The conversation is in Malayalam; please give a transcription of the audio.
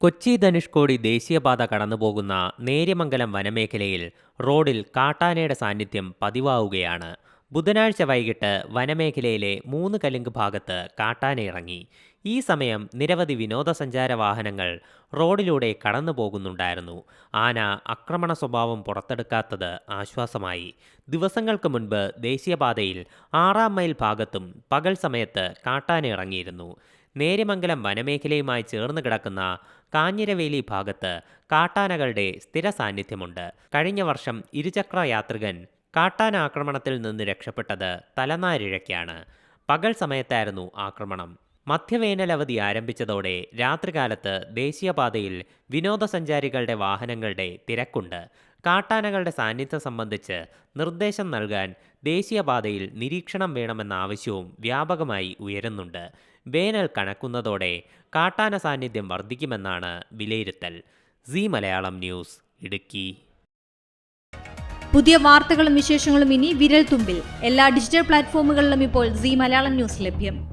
കൊച്ചി ധനുഷ്കോടി ദേശീയപാത കടന്നുപോകുന്ന നേര്യമംഗലം വനമേഖലയിൽ റോഡിൽ കാട്ടാനയുടെ സാന്നിധ്യം പതിവാവുകയാണ്. ബുധനാഴ്ച വൈകിട്ട് വനമേഖലയിലെ മൂന്ന് കലുങ്ക് ഭാഗത്ത് കാട്ടാന ഇറങ്ങി. ഈ സമയം നിരവധി വിനോദസഞ്ചാര വാഹനങ്ങൾ റോഡിലൂടെ കടന്നു പോകുന്നുണ്ടായിരുന്നു ആന ആക്രമണ സ്വഭാവം പുറത്തെടുക്കാത്തത് ആശ്വാസമായി. ദിവസങ്ങൾക്ക് മുൻപ് ദേശീയപാതയിൽ ആറാം മൈൽ ഭാഗത്തും പകൽ സമയത്ത് കാട്ടാന ഇറങ്ങിയിരുന്നു. നേര്യമംഗലം വനമേഖലയുമായി ചേർന്ന് കിടക്കുന്ന കാഞ്ഞിരവേലി ഭാഗത്ത് കാട്ടാനകളുടെ സ്ഥിര സാന്നിധ്യമുണ്ട് കഴിഞ്ഞ വർഷം ഇരുചക്ര യാത്രികൻ കാട്ടാന ആക്രമണത്തിൽ നിന്ന് രക്ഷപ്പെട്ടത് തലനാരിഴയ്ക്കാണ്. പകൽ സമയത്തായിരുന്നു ആക്രമണം. മധ്യവേനലവധി ആരംഭിച്ചതോടെ രാത്രികാലത്ത് ദേശീയപാതയിൽ വിനോദസഞ്ചാരികളുടെ വാഹനങ്ങളുടെ തിരക്കുണ്ട്. കാട്ടാനകളുടെ സാന്നിധ്യം സംബന്ധിച്ച് നിർദ്ദേശം നൽകാൻ ദേശീയപാതയിൽ നിരീക്ഷണം വേണമെന്ന ആവശ്യവും വ്യാപകമായി ഉയരുന്നുണ്ട്. വേനൽ കണക്കുന്നതോടെ കാട്ടാന സാന്നിധ്യം വർദ്ധിക്കുമെന്നാണ് വിലയിരുത്തൽ. C Malayalam news Idukki. പുതിയ വാർത്തകളും വിശേഷങ്ങളും ഇനി വിരൽ തുമ്പിൽ എല്ലാ ഡിജിറ്റൽ പ്ലാറ്റ്ഫോമുകളിലും ഇപ്പോൾ സി മലയാളം ന്യൂസ് ലഭ്യം.